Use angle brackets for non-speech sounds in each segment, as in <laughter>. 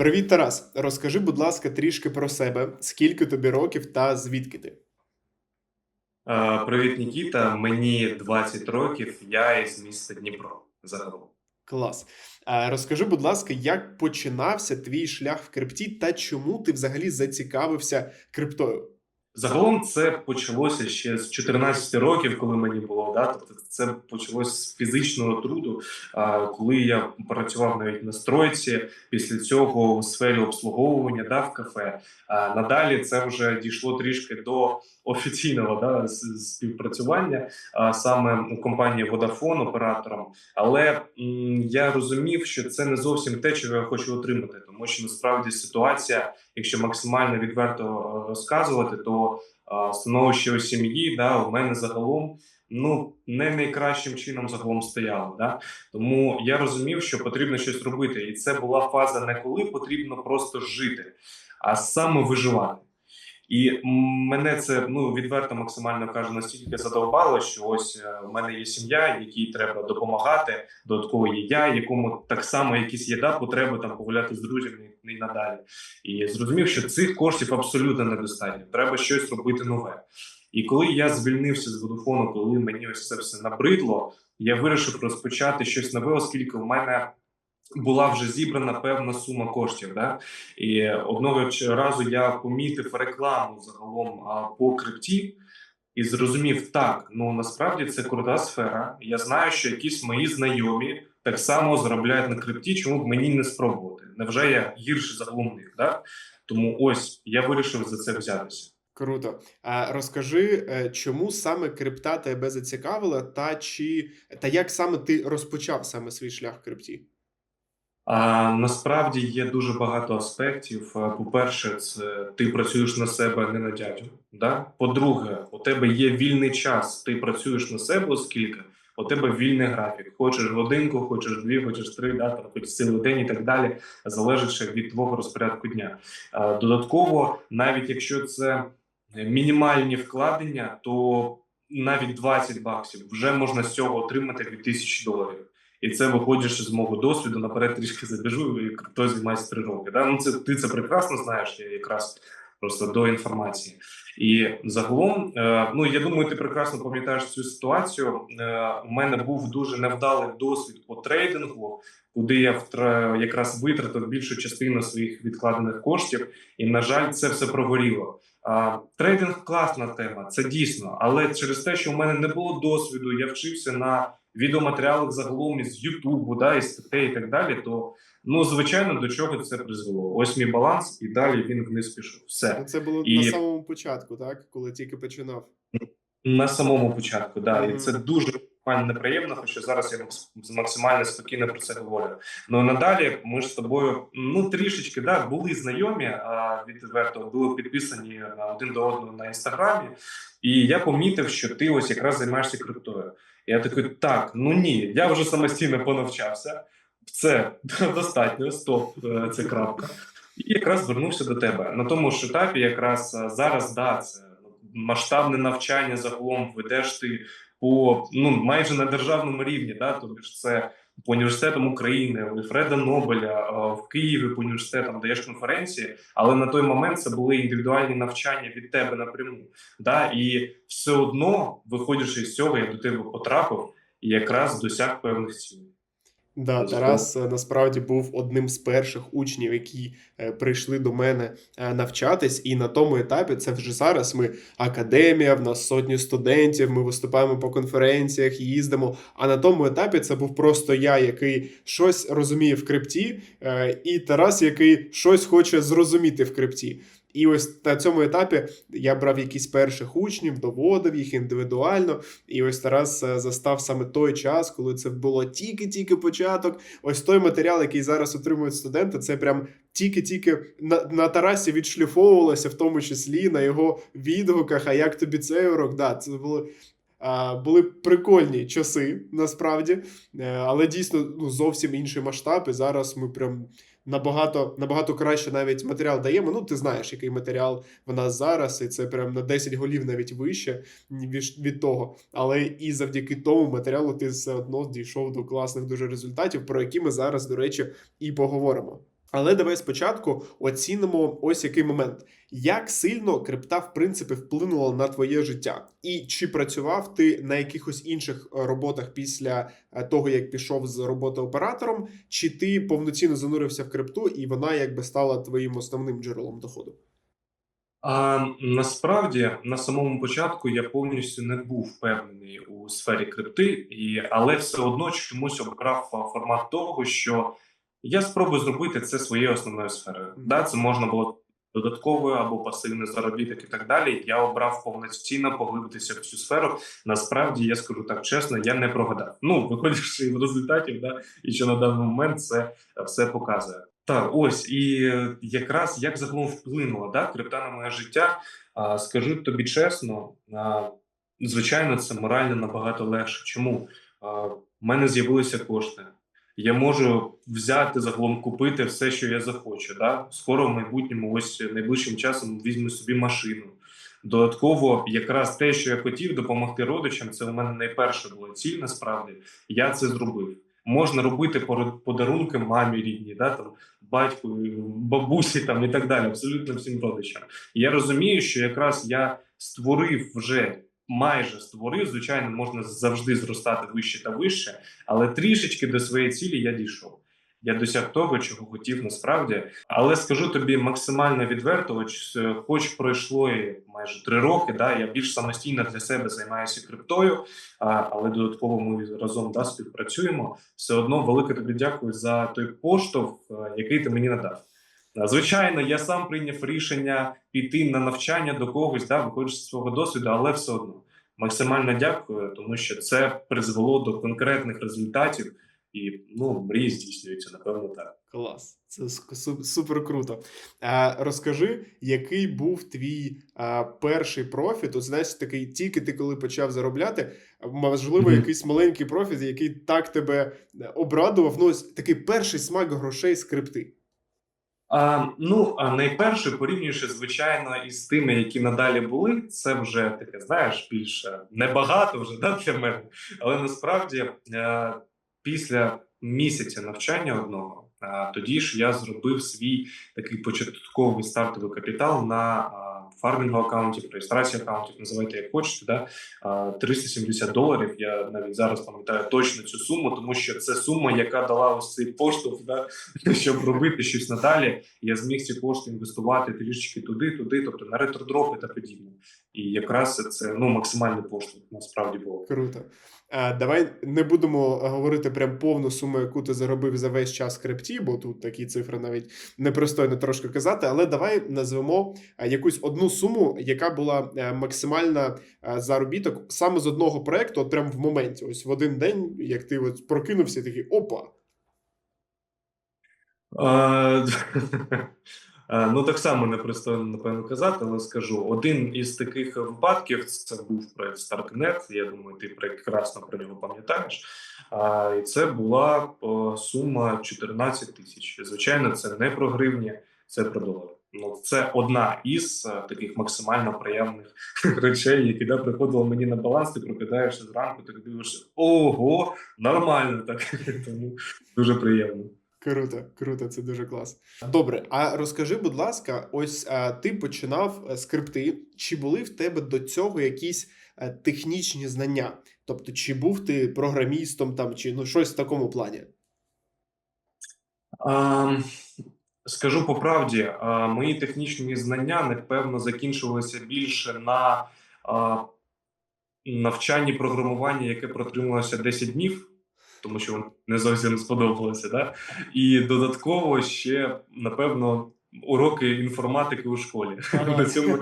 Привіт, Тарас. Розкажи, будь ласка, трішки про себе. Скільки тобі років та звідки ти? Е, Привіт, Нікіта. Мені 20 років. Я із міста Дніпро. Загалом. Клас. А розкажи, будь ласка, як починався твій шлях в крипті та чому ти взагалі зацікавився криптою? Загалом це почалося ще з 14 років, коли мені було да. Тобто це почалося з фізичного труду. А коли я працював навіть на стройці, після цього у сфері обслуговування да, в кафе. А надалі це вже дійшло трішки до офіційного да, співпрацювання, а саме у компанії Vodafone оператором. Але м, я розумів, що це не зовсім те, чого я хочу отримати, тому що насправді ситуація, якщо максимально відверто е, розказувати, то е, становище у сім'ї, да, у мене загалом. Ну, не найкращим чином загалом стояло. Да? Тому я розумів, що потрібно щось робити. І це була фаза не коли потрібно просто жити, а саме виживати. І мене це ну відверто максимально кажу настільки задовбало, що ось е, в мене є сім'я, якій треба допомагати. Додатково є я, якому так само якісь є да, потреби там погуляти з друзями і надалі. І зрозумів, що цих коштів абсолютно недостатньо. Треба щось робити нове. І коли я звільнився з водофону, коли мені ось це все набридло, я вирішив розпочати щось нове, оскільки в мене була вже зібрана певна сума коштів. Да? І одного разу я помітив рекламу загалом по крипті. І зрозумів, так, ну насправді це крута сфера. Я знаю, що якісь мої знайомі так само заробляють на крипті, чому б мені не спробувати? Невже я гірше загалом? Да? Тому ось я вирішив за це взятися. Круто. А розкажи, е, чому саме крипта тебе зацікавила, та чи та як саме ти розпочав саме свій шлях в крипті? А насправді є дуже багато аспектів. По-перше, це ти працюєш на себе, а не на дядю. Да? По-друге, у тебе є вільний час, ти працюєш на себе, оскільки у тебе вільний графік. Хочеш годинку, хочеш дві, хочеш три, да, хоч цілий день і так далі, залежить від твого розпорядку дня. А, Додатково, навіть якщо це мінімальні вкладення, то навіть 20 баксів вже можна з цього отримати 2000 доларів. І це виходиш з мого досвіду наперед трішки забіжу, і хто займається три роки. Да? Ну, це ти це прекрасно знаєш. Я якраз просто до інформації. І загалом, е, ну я думаю, ти прекрасно пам'ятаєш цю ситуацію. Е, у мене був дуже невдалий досвід по трейдингу, куди я якраз витратив більшу частину своїх відкладених коштів, і на жаль, це все прогоріло. Трейдинг класна тема, це дійсно, але через те, що у мене не було досвіду, я вчився на відеоматеріалах загалом із Ютубу, да, із статей і так далі, то ну звичайно до чого це призвело. Ось мій баланс, і далі він вниз пішов. Все Ну, Це було І- на самому початку, так? Коли тільки починав. на самому початку. Да, Мгм. і це дуже неприємно, хоча зараз я макс- максимально спокійно про це говорю. Ну надалі ми ж з тобою ну трішечки да були знайомі, а відверто були підписані на один до одного на інстаграмі. І я помітив, що ти ось якраз займаєшся криптою. Я такий, так, ну ні, я вже самостійно понавчався. Це <laughs> достатньо, стоп, е, це крапка. І якраз звернувся до тебе. На тому ж етапі, якраз е, зараз да, це масштабне навчання загалом ведеш ти по ну майже на державному рівні, да, тобто ж це по університетам України, Альфреда Нобеля, е, в Києві по університетам даєш конференції, але на той момент це були індивідуальні навчання від тебе напряму. Да, і все одно, виходячи з цього, я до тебе потрапив і якраз досяг певних цілей. Да, Тарас е, насправді був одним з перших учнів, які е, прийшли до мене е, навчатись, і на тому етапі це вже зараз. Ми академія, в нас сотні студентів, ми виступаємо по конференціях, їздимо. А на тому етапі це був просто я, який щось розуміє в крипті, і Тарас, який щось хоче зрозуміти в крипті. І ось на цьому етапі я брав якісь перших учнів, доводив їх індивідуально. І ось Тарас е, застав саме той час, коли це було тільки-тільки початок. Ось той матеріал, який зараз отримують студенти, це прям тільки-тільки на, на Тарасі відшліфовувалося, в тому числі на його відгуках. А як тобі цей урок? Да, це було. Були прикольні часи насправді, Е, але дійсно ну, зовсім інший масштаб. І зараз ми прям набагато, набагато краще навіть матеріал даємо. Ну, ти знаєш, який матеріал в нас зараз, і це прям на 10 голів навіть вище від, того. Але і завдяки тому матеріалу ти все одно дійшов до класних дуже результатів, про які ми зараз, до речі, і поговоримо. Але давай спочатку оцінимо ось який момент. Як сильно крипта, в принципі, вплинула на твоє життя? І чи працював ти на якихось інших е, роботах після е, того, як пішов з роботи оператором, чи ти повноцінно занурився в крипту, і вона якби стала твоїм основним джерелом доходу? А насправді на самому початку я повністю не був впевнений у сфері крипти, і, але все одно чомусь обрав формат того, що я спробую зробити це своєю основною сферою. Да, це можна було додатковою або пасивний заробіток і так далі. Я обрав повноцінно поглибитися в цю сферу. Насправді я скажу так чесно, я не прогадав. Ну, виходячи в результатів, да, і що на даний момент це все показує. Так, ось і е, якраз як загалом вплинула да, крипта на моє життя. А, скажу тобі чесно, а, звичайно, це морально набагато легше. Чому? А, в мене з'явилися кошти. Я можу взяти загалом купити все, що я захочу. Да? Скоро в майбутньому, ось найближчим часом візьму собі машину. Додатково, якраз те, що я хотів допомогти родичам, це у мене найперша була ціль. Насправді я це зробив. Можна робити подарунки мамі рідній, да, там, батьку, бабусі там, і так далі, абсолютно всім родичам. Я розумію, що якраз я створив вже майже створив. Звичайно, можна завжди зростати вище та вище, але трішечки до своєї цілі я дійшов. Я досяг того, чого хотів насправді. Але скажу тобі максимально відверто, хоч, е, хоч пройшло майже три роки. Да, я більш самостійно для себе займаюся криптою, але додатково ми разом да, співпрацюємо. Все одно велике тобі дякую за той поштовх, е, який ти мені надав. А, Звичайно, я сам прийняв рішення піти на навчання до когось, да, виходячи з свого досвіду, але все одно максимально дякую, тому що це призвело до конкретних результатів, і ну мрії здійснюються, напевно, так. Клас, це супер круто. А, розкажи, який був твій а, перший профіт? От знаєш, такий тільки ти коли почав заробляти, можливо, Мгм. якийсь маленький профіт, який так тебе е, обрадував. Ну, ось такий перший смак грошей з крипти. А, ну, а найперше, порівнюючи, звичайно, із тими, які надалі були, це вже таке, знаєш, більше небагато вже да, для мене. Але насправді а, після місяця навчання одного, а, тоді ж я зробив свій такий початковий стартовий капітал на е, фармінгу аккаунтів, реєстрації аккаунтів, називайте як хочете, да, е, 370 доларів. Я навіть зараз пам'ятаю точно цю суму, тому що це сума, яка дала ось цей поштовх, да, <laughs> щоб робити щось надалі я зміг ці кошти інвестувати трішечки туди, туди, тобто на ретродропи та подібне. І якраз це ну максимальний поштовх насправді було. Круто. А, давай не будемо говорити прям повну суму, яку ти заробив за весь час крипті, бо тут такі цифри навіть непристойно трошки казати. Але давай назвемо якусь одну суму, яка була е, максимальна е, заробіток саме з одного проекту, от прям в моменті. Ось в один день, як ти от прокинувся, такий опа. <laughs> А, ну так само непристойно напевно казати, але скажу. Один із таких випадків це був проект Starknet. Я думаю, ти прекрасно про нього пам'ятаєш. А, і це була сума 14 тисяч. Звичайно, це не про гривні, це про долари. Ну, це одна із е, таких максимально приємних <laughs> речей, які да, приходили мені на баланс. Ти прокидаєшся зранку, ти дивишся, ого, нормально <laughs> так. Тому дуже приємно. Круто, круто, це дуже клас. Добре, а розкажи, будь ласка, ось а, ти починав е, скрипти. Чи були в тебе до цього якісь е, технічні знання? Тобто, чи був ти програмістом там, чи ну щось в такому плані? А, скажу по правді, а, мої технічні знання напевно закінчувалися більше на а, навчанні програмування, яке протрималося 10 днів, тому що не зовсім сподобалося. Да? І додатково ще, напевно, уроки інформатики у школі. На цьому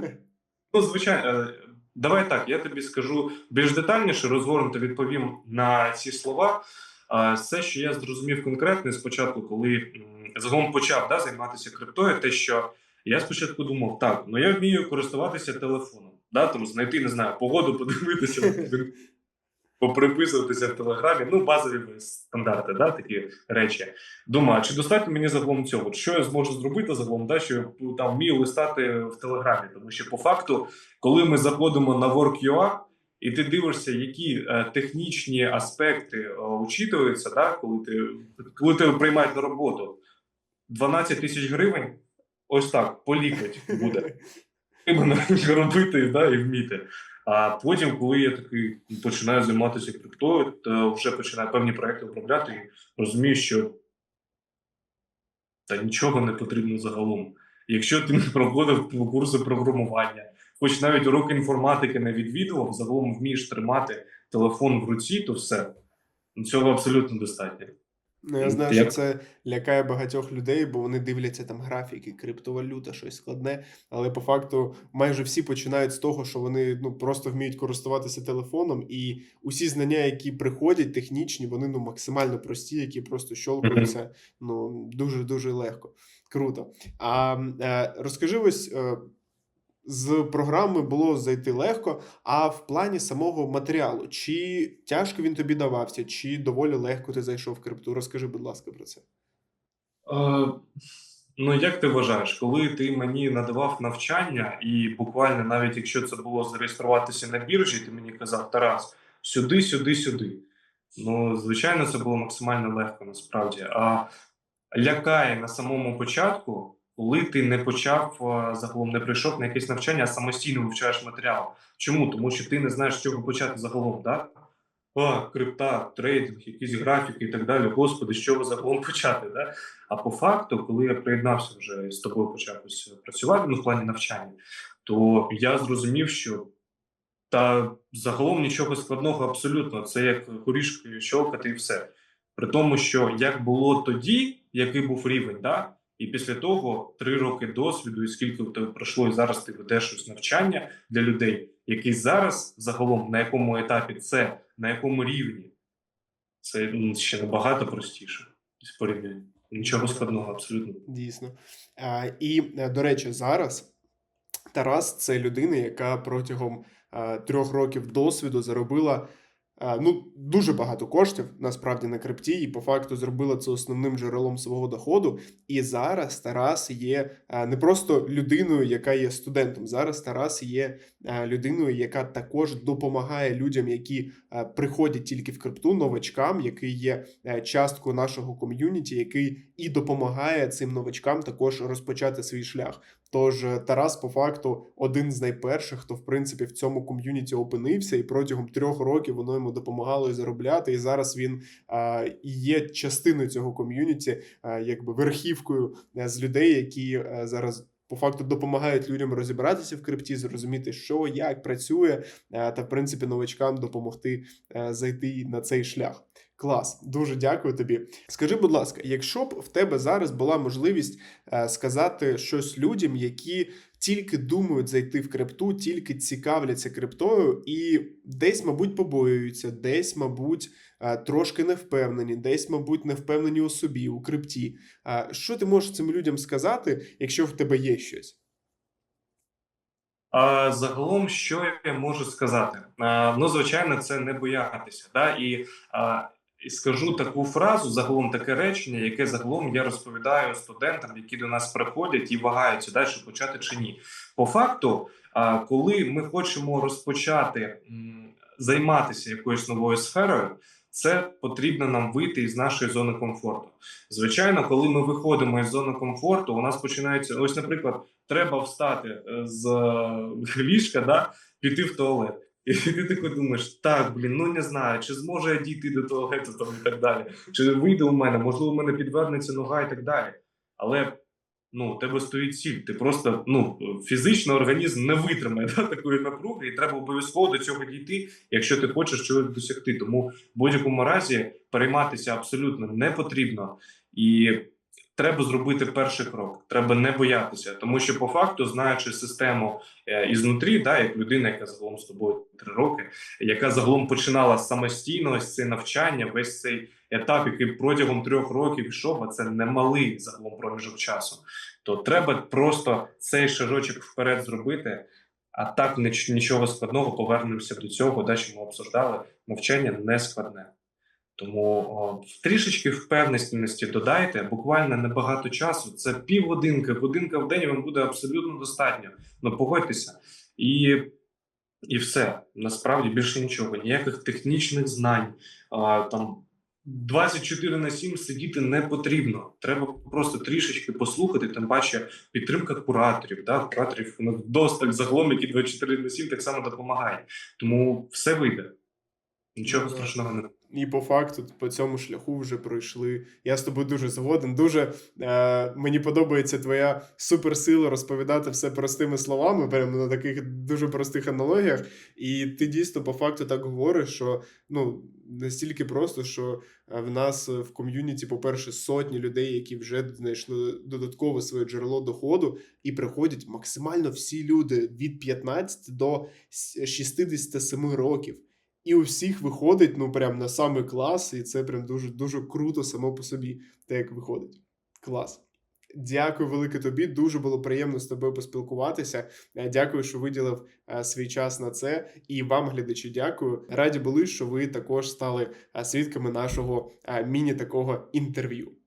Ну, звичайно, е, давай так. Я тобі скажу більш детальніше, розгорнуто відповім на ці слова. А, Все, що я зрозумів конкретно спочатку, коли загалом почав да, займатися криптою, те, що я спочатку думав, так, ну я вмію користуватися телефоном, да, там знайти, не знаю, погоду, подивитися, <laughs> поприписуватися в телеграмі. Ну, базові стандарти, да, такі речі. Думаю, чи достатньо мені загалом цього? Що я зможу зробити загалом, да, що я там вмію листати в телеграмі? Тому що по факту, коли ми заходимо на Work.ua, і ти дивишся, які е, технічні аспекти е, учитуються, да, коли ти коли тебе приймають на роботу. 12 тисяч гривень. Ось так, по лікоть буде. <laughs> Треба робити да, і вміти. А потім, коли я такий починаю займатися криптою, то вже починаю певні проекти обробляти і розумію, що та нічого не потрібно загалом. Якщо ти не проходив курси програмування, хоч навіть уроки інформатики не відвідував, загалом вмієш тримати телефон в руці, то все. Цього абсолютно достатньо. Ну, я знаю, Як- що це лякає багатьох людей, бо вони дивляться там графіки, криптовалюта, щось складне. Але по факту майже всі починають з того, що вони ну просто вміють користуватися телефоном, і усі знання, які приходять, технічні, вони ну максимально прості, які просто щолкаються ну дуже дуже легко. Круто. А е, розкажи ось. З програми було зайти легко, а в плані самого матеріалу, чи тяжко він тобі давався, чи доволі легко ти зайшов в крипту? Розкажи, будь ласка, про це. Е, ну, як ти вважаєш, коли ти мені надавав навчання, і буквально навіть якщо це було зареєструватися на біржі, ти мені казав, Тарас, сюди, сюди, сюди. Ну, звичайно, це було максимально легко насправді. А лякає на самому початку, коли ти не почав е, загалом, не прийшов на якесь навчання, а самостійно вивчаєш матеріал. Чому? Тому що ти не знаєш, з чого почати загалом, так? А, крипта, трейдинг, якісь графіки і так далі. Господи, з чого загалом почати? Да? А по факту, коли я приєднався вже з тобою почав ось працювати ну, в плані навчання, то я зрозумів, що та загалом нічого складного абсолютно. Це як горішки щелкати і все. При тому, що як було тоді, який був рівень, да? І після того три роки досвіду, і скільки в тебе пройшло, і зараз ти ведеш ось навчання для людей, які зараз загалом на якому етапі це, на якому рівні, це ну, ще набагато простіше з порівняння. Нічого складного абсолютно. Дійсно. А, і, е, до речі, зараз Тарас це людина, яка протягом е, трьох років досвіду заробила ну, дуже багато коштів насправді на крипті, і по факту зробила це основним джерелом свого доходу. І зараз Тарас є е, не просто людиною, яка є студентом. Зараз Тарас є е, людиною, яка також допомагає людям, які е, приходять тільки в крипту, новачкам, який є е, часткою нашого ком'юніті, який і допомагає цим новачкам також розпочати свій шлях. Тож е, Тарас, по факту, один з найперших, хто в принципі в цьому ком'юніті опинився, і протягом трьох років воно йому допомагало і заробляти. І зараз він а, і є частиною цього ком'юніті, а, якби верхівкою е, з людей, які е, зараз. По факту допомагають людям розібратися в крипті, зрозуміти, що як працює, е, та в принципі новачкам допомогти е, зайти на цей шлях. Клас, дуже дякую тобі. Скажи, будь ласка, якщо б в тебе зараз була можливість е, сказати щось людям, які тільки думають зайти в крипту, тільки цікавляться криптою, і десь, мабуть, побоюються, десь, мабуть, е, трошки не впевнені, десь, мабуть, не впевнені у собі, у крипті. Е, Що ти можеш цим людям сказати, якщо в тебе є щось? А загалом, що я можу сказати? Ну, звичайно, це не боятися. Да? І, а, і скажу таку фразу, загалом таке речення, яке загалом я розповідаю студентам, які до нас приходять і вагаються, да, чи почати чи ні. По факту, коли ми хочемо розпочати займатися якоюсь новою сферою, це потрібно нам вийти із нашої зони комфорту. Звичайно, коли ми виходимо із зони комфорту, у нас починається ось, наприклад, треба встати е, з е, <laughs> ліжка, да, піти в туалет. І ти такий думаєш, так, блін, ну не знаю, чи зможе я дійти до туалету там і так далі, чи вийде у мене, можливо, у мене підвернеться нога і так далі. Але ну, у тебе стоїть ціль. Ти просто ну, фізично організм не витримає да, такої напруги, і треба обов'язково до цього дійти, якщо ти хочеш чогось досягти. Тому в будь-якому разі перейматися абсолютно не потрібно. І треба зробити перший крок. Треба не боятися, тому що по факту, знаючи систему е, ізнутрі, да, як людина, яка загалом з тобою три роки, яка загалом починала самостійно ось це навчання, весь цей етап, який протягом трьох років йшов, а це немалий загалом проміжок часу. То треба просто цей шажочок вперед зробити. А так нічого складного повернемося до цього, да, що ми обсуждали. Навчання не складне. Тому о, трішечки впевненості додайте, буквально небагато часу. Це півгодинки, годинка в день вам буде абсолютно достатньо. Ну погодьтеся. І, і все. Насправді більше нічого. Ніяких технічних знань, а, там 24 на 7 сидіти не потрібно. Треба просто трішечки послухати. Тим паче підтримка кураторів. Да? Кураторів ну, досталь загалом, які 24 на 7 так само допомагає. Тому все вийде. Нічого Ну, страшного не І по факту по цьому шляху вже пройшли. Я з тобою дуже згоден. Дуже е, мені подобається твоя суперсила розповідати все простими словами, прямо на таких дуже простих аналогіях. І ти дійсно по факту так говориш, що ну настільки просто, що е, в нас в ком'юніті, по-перше, сотні людей, які вже знайшли додаткове своє джерело доходу, і приходять максимально всі люди від 15 до с- 67 років. І у всіх виходить, ну прям на самий клас, і це прям дуже дуже круто само по собі, те, як виходить. Клас. Дякую велике тобі. Дуже було приємно з тобою поспілкуватися. Е, Дякую, що виділив е, свій час на це. І вам, глядачі, дякую. Раді були, що ви також стали е, свідками нашого е, міні такого інтерв'ю.